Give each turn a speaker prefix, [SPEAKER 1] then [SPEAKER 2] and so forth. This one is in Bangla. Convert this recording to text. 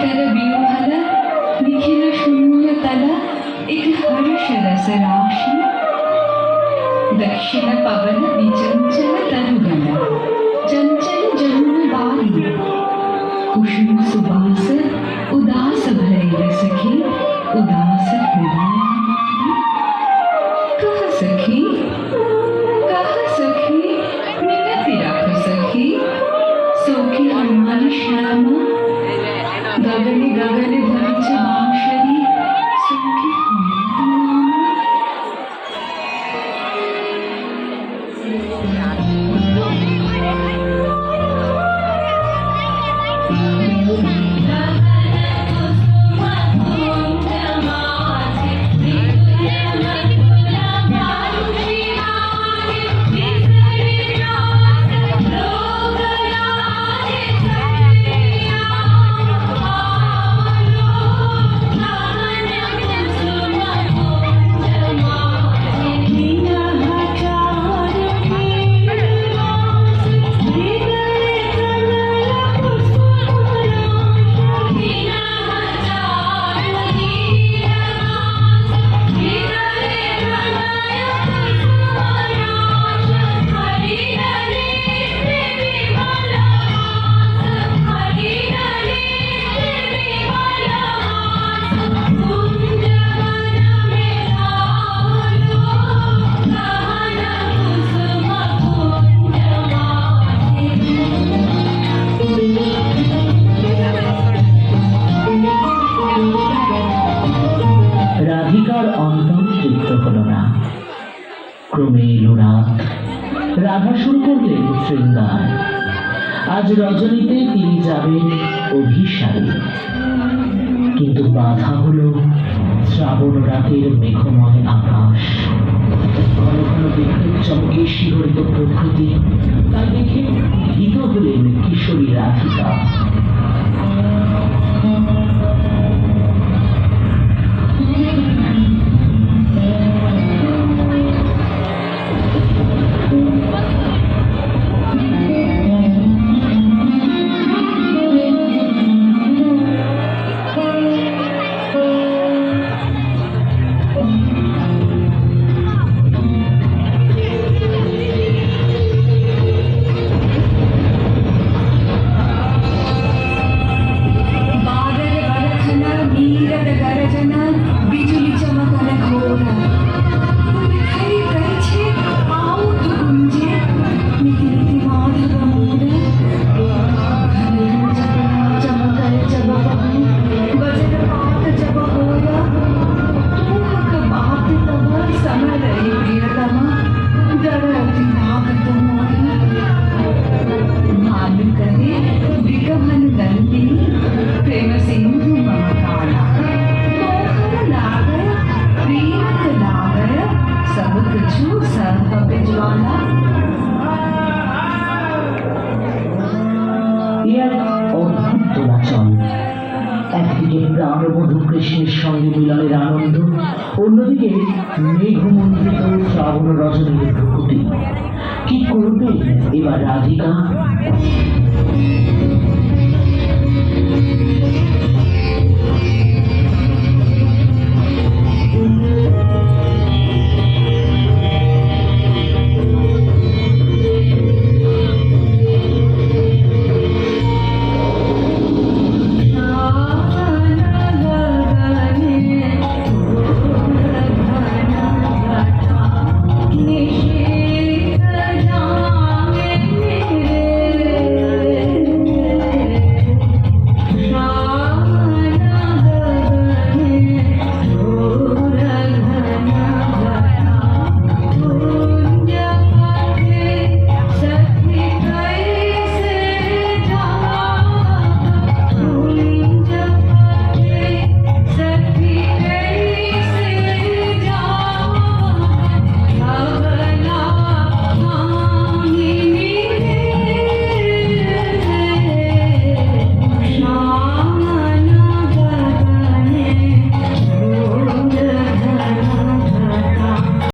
[SPEAKER 1] তারা বিয়োভালা দেখিল শূন্য তারা एक हर्ष रस राशि
[SPEAKER 2] दक्षिण पवन विचन Thank you. ক্রমে এলো রাত। রাধা শুরু করলেন শৃঙ্গার। আজ রজনীতে তিনি যাবেন অভিসারে কিন্তু বাধা হলো শ্রাবণ রাতের মেঘময় আকাশ। ঘন ঘন বিদ্যুৎ চমকে শিহরিত প্রকৃতি। তা দেখে অদ্ভুত দোলাচল একদিকে প্রাণবধূ কৃষ্ণের সঙ্গে মিলনের আনন্দ অন্যদিকে শ্রাবণ রজনীর কি করবে এবার রাধিকা?